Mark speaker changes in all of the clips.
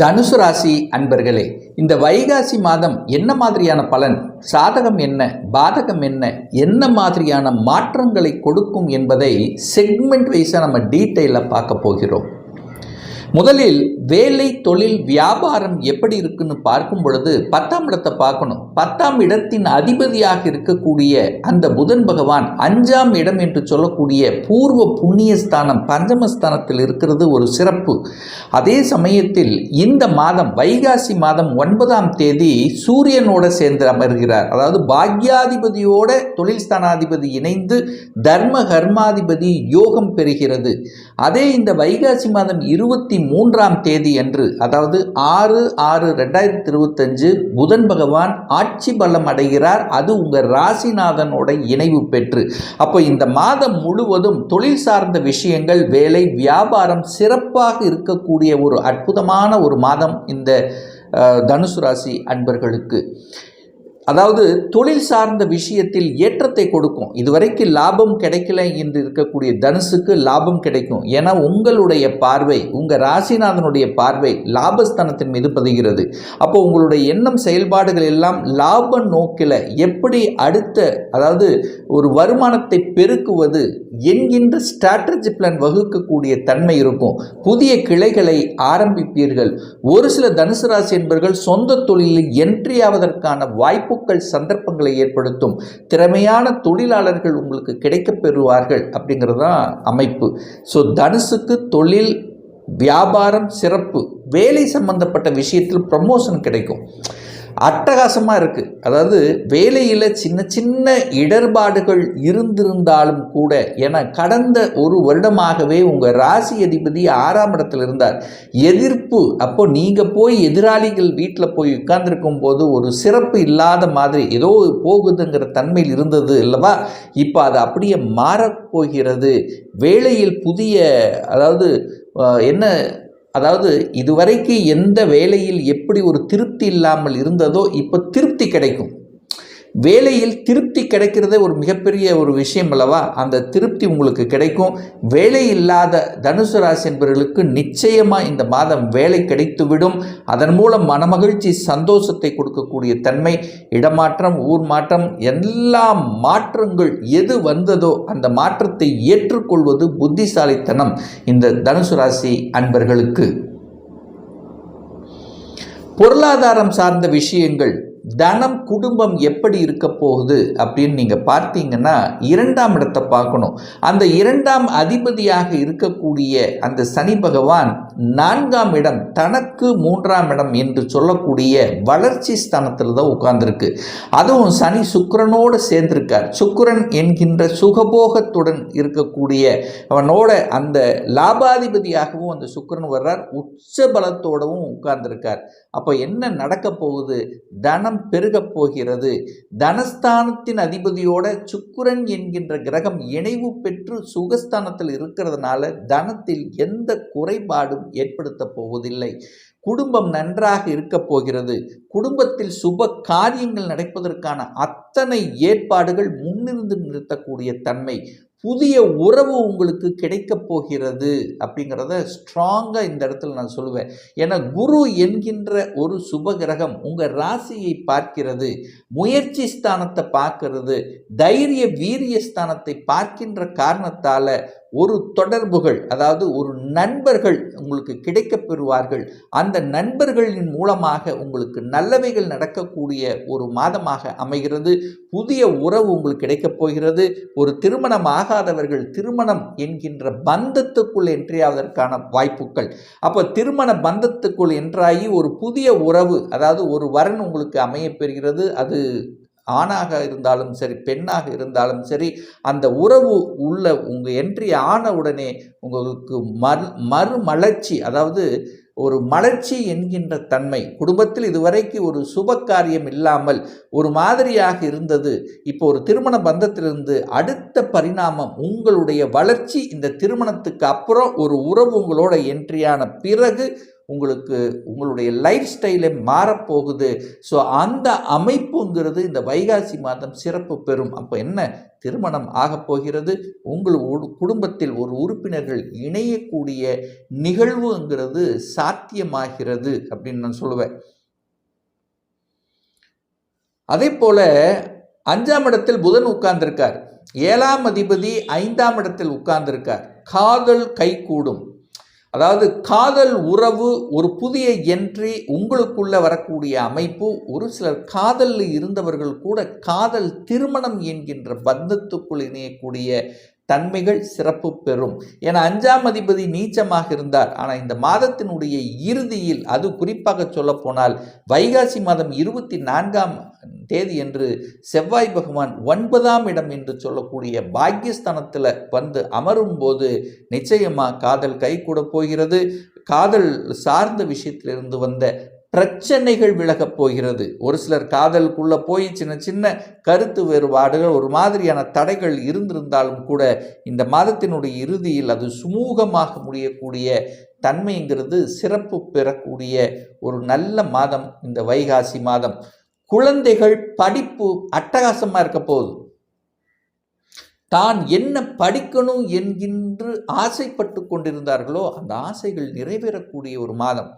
Speaker 1: தனுசு ராசி அன்பர்களே இந்த வைகாசி மாதம் என்ன மாதிரியான பலன்? சாதகம் என்ன? பாதகம் என்ன? என்ன மாதிரியான மாற்றங்களை கொடுக்கும் என்பதை செக்மெண்ட் வைஸாக நம்ம டீட்டெயிலில் பார்க்க போகிறோம். முதலில் வேலை தொழில் வியாபாரம் எப்படி இருக்குன்னு பார்க்கும் பொழுது பத்தாம் இடத்தை பார்க்கணும். பத்தாம் இடத்தின் அதிபதியாக இருக்கக்கூடிய அந்த புதன் பகவான் அஞ்சாம் இடம் என்று சொல்லக்கூடிய பூர்வ புண்ணியஸ்தானம் பஞ்சமஸ்தானத்தில் இருக்கிறது ஒரு சிறப்பு. அதே சமயத்தில் இந்த மாதம் வைகாசி மாதம் ஒன்பதாம் தேதி சூரியனோட சேர்ந்து அமர்கிறார். அதாவது பாக்யாதிபதியோட தொழில் ஸ்தானாதிபதி இணைந்து தர்ம கர்மாதிபதி யோகம் பெறுகிறது. அதே இந்த வைகாசி மாதம் இருபத்தி மூன்றாம் தேதி அன்று அதாவது ஆறு ஆறு ரெண்டாயிரத்தி இருபத்தஞ்சு புதன் பகவான் ஆட்சி பலம் அடைகிறார் அது உங்கள் ராசிநாதனோட இணைவு பெற்று. அப்போ இந்த மாதம் முழுவதும் தொழில் சார்ந்த விஷயங்கள் வேலை வியாபாரம் சிறப்பாக இருக்கக்கூடிய ஒரு அற்புதமான ஒரு மாதம் இந்த தனுசு ராசி அன்பர்களுக்கு. அதாவது தொழில் சார்ந்த விஷயத்தில் ஏற்றத்தை கொடுக்கும். இதுவரைக்கும் லாபம் கிடைக்கல என்று இருக்கக்கூடிய தனுசுக்கு லாபம் கிடைக்கும். ஏன்னா உங்களுடைய பார்வை உங்கள் ராசிநாதனுடைய பார்வை லாபஸ்தானத்தின் மீது பதிகிறது. அப்போ உங்களுடைய எண்ணம் செயல்பாடுகள் எல்லாம் லாப நோக்கில் எப்படி அடுத்த அதாவது ஒரு வருமானத்தை பெருக்குவது என்கின்ற ஸ்ட்ராட்டஜி பிளான் வகுக்கக்கூடிய தன்மை இருக்கும். புதிய கிளைகளை ஆரம்பிப்பீர்கள். ஒரு சில தனுசு ராசி என்பவர்கள் சொந்த தொழிலில் என்ட்ரி ஆவதற்கான வாய்ப்பு வாய்ப்புகள் சந்தர்ப்பங்களை ஏற்படுத்தும் திறமையான தொழிலாளர்கள் உங்களுக்கு கிடைக்கப் பெறுவார்கள் அப்படிங்கிறது தான் அமைப்பு. ஸோ தனுசுக்கு தொழில் வியாபாரம் சிறப்பு வேலை சம்பந்தப்பட்ட விஷயத்தில் ப்ரமோஷன் கிடைக்கும். அட்டகாசமாக இருக்குது அதாவது வேலையில் சின்ன சின்ன இடர்பாடுகள் இருந்திருந்தாலும் கூட என கடந்த ஒரு வருடமாகவே உங்கள் ராசி அதிபதி ஆறாம் இடத்தில் இருந்தார். எதிர்ப்பு அப்போ நீங்கள் போய் எதிராளிகள் வீட்டில் போய் உட்கார்ந்துருக்கும் போது ஒரு சிறப்பு இல்லாத மாதிரி ஏதோ போகுதுங்கிற தன்மையில் இருந்தது அல்லவா? இப்போ அது அப்படியே மாறப்போகிறது வேலையில் புதிய அதாவது என்ன அதாவது இதுவரைக்கு எந்த வேலையில் எப்படி எப்படி ஒரு திருப்தி இல்லாமல் இருந்ததோ இப்போ திருப்தி கிடைக்கும். வேலையில் திருப்தி கிடைக்கிறதே ஒரு மிகப்பெரிய ஒரு விஷயம் அல்லவா? அந்த திருப்தி உங்களுக்கு கிடைக்கும். வேலை இல்லாத தனுசு ராசி என்பவர்களுக்கு நிச்சயமாக இந்த மாதம் வேலை கிடைத்துவிடும். அதன் மூலம் மனமகிழ்ச்சி சந்தோஷத்தை கொடுக்கக்கூடிய தன்மை இடமாற்றம் ஊர் மாற்றம் எல்லா மாற்றங்கள் எது வந்ததோ அந்த மாற்றத்தை ஏற்றுக்கொள்வது புத்திசாலித்தனம் இந்த தனுசு ராசி அன்பர்களுக்கு. பொருளாதாரம் சார்ந்த விஷயங்கள் தனம் குடும்பம் எப்படி இருக்க போகுது அப்படின்னு நீங்கள் பார்த்தீங்கன்னா இரண்டாம் இடத்தை பார்க்கணும். அந்த இரண்டாம் அதிபதியாக இருக்கக்கூடிய அந்த சனி பகவான் நான்காம் இடம் தனக்கு மூன்றாம் இடம் என்று சொல்லக்கூடிய வளர்ச்சி ஸ்தானத்தில் தான் உட்கார்ந்துருக்கு. அதுவும் சனி சுக்கிரனோடு சேர்ந்திருக்கார். சுக்கரன் என்கின்ற சுகபோகத்துடன் இருக்கக்கூடிய அவனோட அந்த லாபாதிபதியாகவும் அந்த சுக்கரன் வர்றார். உச்ச பலத்தோடவும் உட்கார்ந்திருக்கார். அப்போ என்ன நடக்க போகுது? தனம் பெருகப் போகிறது. தனஸ்தானத்தின் அதிபதியோட சுக்குரன் என்கின்ற கிரகம் இணைவு பெற்று சுகஸ்தானத்தில் இருக்கிறதுனால தனத்தில் எந்த குறைபாடும் ஏற்படுத்த போவதில்லை. குடும்பம் நன்றாக இருக்கப் போகிறது. குடும்பத்தில் சுப காரியங்கள் நடப்பதற்கான அத்தனை ஏற்பாடுகள் முன்னிருந்து நிறுத்தக்கூடிய தன்மை. புதிய உறவு உங்களுக்கு கிடைக்கப் போகிறது அப்படிங்கிறத ஸ்ட்ராங்காக இந்த இடத்துல நான் சொல்லுவேன். ஏன்னா குரு என்கின்ற ஒரு சுப கிரகம் உங்கள் ராசியை பார்க்கிறது முயற்சி ஸ்தானத்தை பார்க்கிறது தைரிய வீரிய ஸ்தானத்தை பார்க்கின்ற காரணத்தால் ஒரு தொடர்புகள் அதாவது ஒரு நண்பர்கள் உங்களுக்கு கிடைக்கப் பெறுவார்கள். அந்த நண்பர்களின் மூலமாக உங்களுக்கு நல்லவைகள் நடக்கக்கூடிய ஒரு மாதமாக அமைகிறது. புதிய உறவு உங்களுக்கு கிடைக்கப் போகிறது. ஒரு திருமணம் ஆகாதவர்கள் திருமணம் என்கின்ற பந்தத்துக்குள் என்றியாவதற்கான வாய்ப்புகள். அப்போ திருமண பந்தத்துக்குள் என்றாகி ஒரு புதிய உறவு அதாவது ஒரு வரன் உங்களுக்கு அமையப்பெறுகிறது அது ஆணாக இருந்தாலும் சரி பெண்ணாக இருந்தாலும் சரி அந்த உறவு உள்ள உங்கள் என்ட்ரி ஆன உடனே உங்களுக்கு மறு மறுமலர்ச்சி அதாவது ஒரு மலர்ச்சி என்கின்ற தன்மை குடும்பத்தில் இதுவரைக்கு ஒரு சுப காரியம் இல்லாமல் ஒரு மாதிரியாக இருந்தது. இப்போ ஒரு திருமண பந்தத்திலிருந்து அடுத்த பரிணாமம் உங்களுடைய வளர்ச்சி இந்த திருமணத்துக்கு அப்புறம் ஒரு உறவு உங்களோட என்ட்ரியான பிறகு உங்களுக்கு உங்களுடைய லைஃப் ஸ்டைலே மாறப்போகுது. ஸோ அந்த அமைப்புங்கிறது இந்த வைகாசி மாதம் சிறப்பு பெறும். அப்போ என்ன? திருமணம் ஆகப் போகிறது. உங்கள் உடு- குடும்பத்தில் ஒரு உறுப்பினர்கள் இணையக்கூடிய நிகழ்வுங்கிறது சாத்தியமாகிறது அப்படின்னு நான் சொல்லுவேன். அதே போல் அஞ்சாம் இடத்தில் புதன் உட்கார்ந்திருக்கார். ஏழாம் அதிபதி ஐந்தாம் இடத்தில் உட்கார்ந்திருக்கார். காதல் கைகூடும். அதாவது காதல் உறவு ஒரு புதிய என்ட்ரி உங்களுக்குள்ளே வரக்கூடிய அமைப்பு ஒரு சிலர் காதலில் இருந்தவர்கள் கூட காதல் திருமணம் என்கின்ற பந்தத்துக்குள் இணையக்கூடிய தன்மைகள் சிறப்பு பெறும். என அஞ்சாம் அதிபதி நீச்சமாக இருந்தார். ஆனால் இந்த மாதத்தினுடைய இறுதியில் அது குறிப்பாக சொல்லப்போனால் வைகாசி மாதம் இருபத்தி நான்காம் தேதி என்று செவ்வாய் பகவான் ஒன்பதாம் இடம் என்று சொல்லக்கூடிய பாக்கியஸ்தானத்தில் வந்து அமரும் போது நிச்சயமாக காதல் கைகூட போகிறது. காதல் சார்ந்த விஷயத்திலிருந்து வந்த பிரச்சனைகள் விலகப் போகிறது. ஒரு சிலர் காதலுக்குள்ளே போய் சின்ன சின்ன கருத்து வேறுபாடுகள் ஒரு மாதிரியான தடைகள் இருந்திருந்தாலும் கூட இந்த மாதத்தினுடைய இறுதியில் அது சுமூகமாக முடியக்கூடிய தன்மைங்கிறது சிறப்பு பெறக்கூடிய ஒரு நல்ல மாதம் இந்த வைகாசி மாதம். குழந்தைகள் படிப்பு அட்டகாசமாக இருக்க போகுது. தான் என்ன படிக்கணும் என்கின்று ஆசைப்பட்டு கொண்டிருந்தார்களோ அந்த ஆசைகள் நிறைவேறக்கூடிய ஒரு மாதம்.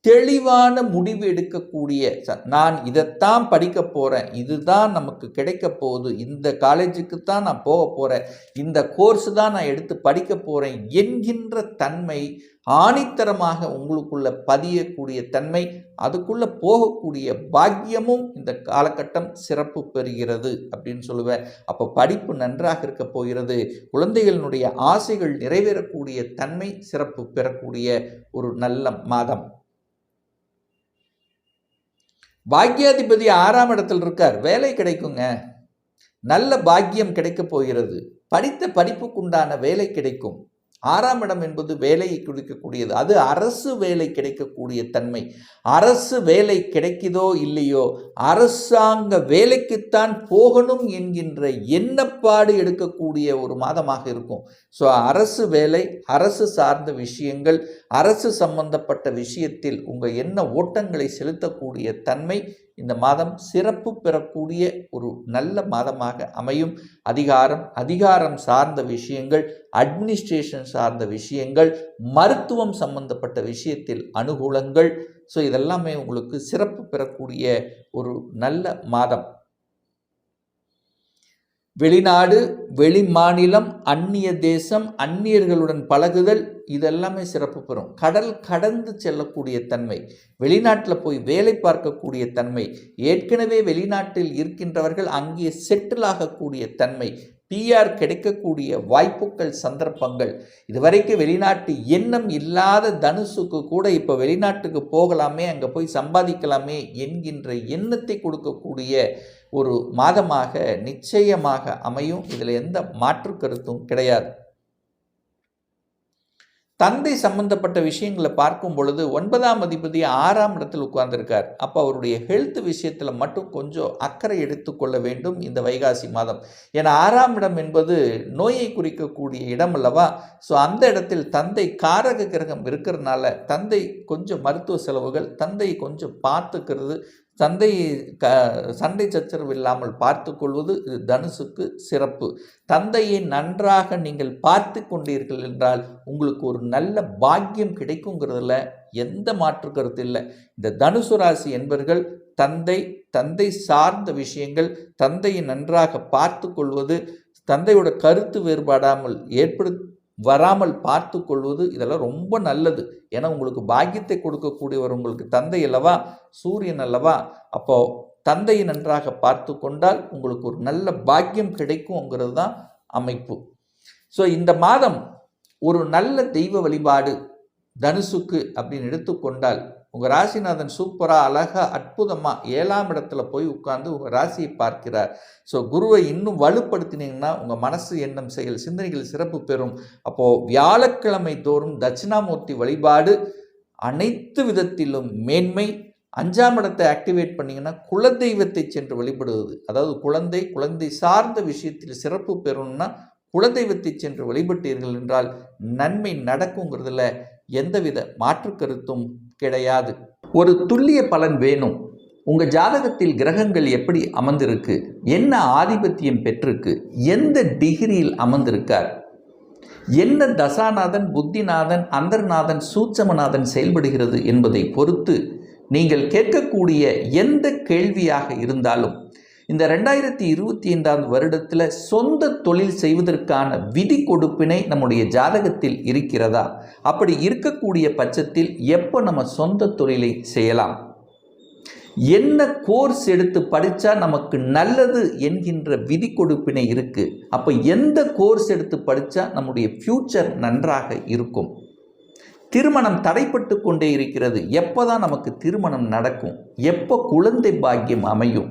Speaker 1: தெளிவான முடிவு எடுக்கக்கூடிய ச- நான் இதைத்தான் படிக்க போகிறேன் இதுதான் நமக்கு கிடைக்க போகுது. இந்த காலேஜுக்கு தான் நான் போக போகிறேன் இந்த கோர்ஸ் தான் நான் எடுத்து படிக்க போகிறேன் என்கின்ற தன்மை ஆணித்தரமாக உங்களுக்குள்ள பதியக்கூடிய தன்மை அதுக்குள்ளே போகக்கூடிய பாக்கியமும் இந்த காலகட்டம் சிறப்பு பெறுகிறது அப்படின்னு சொல்லுவேன். அப்போ படிப்பு நன்றாக இருக்க போகிறது. குழந்தைகளினுடைய ஆசைகள் நிறைவேறக்கூடிய தன்மை சிறப்பு பெறக்கூடிய ஒரு நல்ல மாதம். பாக்கியாதிபதி ஆறாம் இடத்தில் இருக்கார். வேலை கிடைக்குங்க. நல்ல பாக்கியம் கிடைக்கப் போகிறது. படித்த படிப்புக்குண்டான வேலை கிடைக்கும். ஆறாம் இடம் என்பது வேலையை குறிக்கக்கூடியது. அது அரசு வேலை கிடைக்கக்கூடிய தன்மை. அரசு வேலை கிடைக்குதோ இல்லையோ அரசாங்க வேலைக்குத்தான் போகணும் என்கின்ற எண்ணப்பாடு எடுக்கக்கூடிய ஒரு மாதமாக இருக்கும். ஸோ அரசு வேலை அரசு சார்ந்த விஷயங்கள் அரசு சம்பந்தப்பட்ட விஷயத்தில் உங்கள் எண்ண ஓட்டங்களை செலுத்தக்கூடிய தன்மை இந்த மாதம் சிறப்பு பெறக்கூடிய ஒரு நல்ல மாதமாக அமையும். அதிகாரம் அதிகாரம் சார்ந்த விஷயங்கள் அட்மினிஸ்ட்ரேஷன் சார்ந்த விஷயங்கள் மருத்துவம் சம்பந்தப்பட்ட விஷயத்தில் அனுகூலங்கள். ஸோ இதெல்லாமே உங்களுக்கு சிறப்பு பெறக்கூடிய ஒரு நல்ல மாதம். வெளிநாடு வெளி மாநிலம் அந்நிய தேசம் அந்நியர்களுடன் பழகுதல் இதெல்லாமே சிறப்பு பெறும். கடல் கடந்து செல்லக்கூடிய தன்மை வெளிநாட்டில் போய் வேலை பார்க்கக்கூடிய தன்மை ஏற்கனவே வெளிநாட்டில் இருக்கின்றவர்கள் அங்கே செட்டில் ஆகக்கூடிய தன்மை டிஆர் கிடைக்கக்கூடிய வாய்ப்புகள் சந்தர்ப்பங்கள். இதுவரைக்கும் வெளிநாட்டு எண்ணம் இல்லாத தனுசுக்கு கூட இப்போ வெளிநாட்டுக்கு போகலாமே அங்கே போய் சம்பாதிக்கலாமே என்கின்ற எண்ணத்தை கொடுக்கக்கூடிய ஒரு மாதமாக நிச்சயமாக அமையும். இதில் எந்த மாற்று கருத்தும் கிடையாது. தந்தை சம்பந்தப்பட்ட விஷயங்களை பார்க்கும் பொழுது ஒன்பதாம் அதிபதி ஆறாம் இடத்தில் உட்கார்ந்திருக்கார். அப்போ அவருடைய ஹெல்த் விஷயத்தில் மட்டும் கொஞ்சம் அக்கறை எடுத்துக்கொள்ள வேண்டும் இந்த வைகாசி மாதம். ஏன்னா ஆறாம் இடம் என்பது நோயை குறிக்கக்கூடிய இடம் அல்லவா? ஸோ அந்த இடத்தில் தந்தை காரக கிரகம் இருக்கிறதுனால தந்தை கொஞ்சம் மருத்துவ செலவுகள் தந்தை கொஞ்சம் பார்த்துக்கிறது தந்தை க சண்டை சச்சரவு இல்லாமல் பார்த்து கொள்வது இது தனுசுக்கு சிறப்பு. தந்தையை நன்றாக நீங்கள் பார்த்து கொண்டீர்கள் என்றால் உங்களுக்கு ஒரு நல்ல பாக்கியம் கிடைக்குங்கிறதுல எந்த மாற்று கருத்து இல்லை. இந்த தனுசு ராசி என்பர்கள் தந்தை தந்தை சார்ந்த விஷயங்கள் தந்தையை நன்றாக பார்த்து கொள்வது தந்தையோட கருத்து வேறுபாடாமல் ஏற்படுத்த வராமல் பார்த்து கொள்வது இதெல்லாம் ரொம்ப நல்லது. ஏன்னா உங்களுக்கு பாக்கியத்தை கொடுக்கக்கூடியவர் உங்களுக்கு தந்தை அல்லவா? சூரியன் அல்லவா? அப்போ தந்தையை நன்றாக பார்த்து கொண்டால் உங்களுக்கு ஒரு நல்ல பாக்கியம் கிடைக்குங்கிறது தான் அமைப்பு. ஸோ இந்த மாதம் ஒரு நல்ல தெய்வ வழிபாடு தனுசுக்கு அப்படின்னு எடுத்துக்கொண்டால் உங்கள் ராசிநாதன் சூப்பராக அழகாக அற்புதமாக ஏழாம் இடத்துல போய் உட்கார்ந்து உங்கள் ராசியை பார்க்கிறார். ஸோ குருவை இன்னும் வலுப்படுத்தினீங்கன்னா உங்கள் மனசு எண்ணம் செயல் சிந்தனைகள் சிறப்பு பெறும். அப்போது வியாழக்கிழமை தோறும் தட்சிணாமூர்த்தி வழிபாடு அனைத்து விதத்திலும் மேன்மை. அஞ்சாம் இடத்தை ஆக்டிவேட் பண்ணிங்கன்னா குலதெய்வத்தை சென்று வழிபடுவது அதாவது குழந்தை குழந்தை சார்ந்த விஷயத்தில் சிறப்பு பெறணும்னா குலதெய்வத்தை சென்று வழிபட்டீர்கள் என்றால் நன்மை நடக்குங்கிறதுல எந்தவித மாற்று கருத்தும் கிடையாது. ஒரு துல்லிய பலன் வேணும். உங்கள் ஜாதகத்தில் கிரகங்கள் எப்படி அமர்ந்திருக்கு? என்ன ஆதிபத்தியம் பெற்றிருக்கு? எந்த டிகிரியில் அமர்ந்திருக்கார்? என்ன தசாநாதன் புத்திநாதன் அந்தர்நாதன் சூட்சமநாதன் செயல்படுகிறது என்பதை பொறுத்து நீங்கள் கேட்கக்கூடிய எந்த கேள்வியாக இருந்தாலும் இந்த ரெண்டாயிரத்தி இருபத்தி ஐந்தாம் வருடத்தில் சொந்த தொழில் செய்வதற்கான விதி கொடுப்பினை நம்முடைய ஜாதகத்தில் இருக்கிறதா? அப்படி இருக்கக்கூடிய பட்சத்தில் எப்போ நம்ம சொந்த தொழிலை செய்யலாம்? என்ன கோர்ஸ் எடுத்து படித்தா நமக்கு நல்லது என்கின்ற விதி கொடுப்பினை இருக்குது அப்போ எந்த கோர்ஸ் எடுத்து படித்தா நம்முடைய ஃப்யூச்சர் நன்றாக இருக்கும்? திருமணம் தடைப்பட்டு கொண்டே இருக்கிறது. எப்போ தான் நமக்கு திருமணம் நடக்கும்? எப்போ குழந்தை பாக்கியம் அமையும்?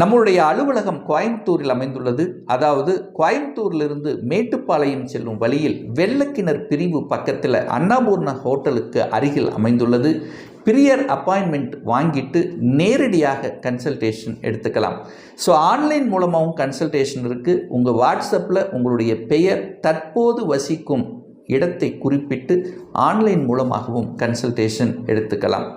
Speaker 1: நம்மளுடைய அலுவலகம் கோயம்புத்தூரில் அமைந்துள்ளது. அதாவது கோயம்புத்தூரிலிருந்து மேட்டுப்பாளையம் செல்லும் வழியில் வெள்ளக்கிணர் பிரிவு பக்கத்தில் அன்னபூர்ணா ஹோட்டலுக்கு அருகில் அமைந்துள்ளது. பிரியர் அப்பாயின்மெண்ட் வாங்கிட்டு நேரடியாக கன்சல்டேஷன் எடுத்துக்கலாம். ஸோ ஆன்லைன் மூலமாகவும் கன்சல்டேஷன் இருக்குது உங்கள் வாட்ஸ்அப்பில் உங்களுடைய பெயர் தற்போது வசிக்கும் இடத்தை குறிப்பிட்டு ஆன்லைன் மூலமாகவும் கன்சல்டேஷன் எடுத்துக்கலாம்.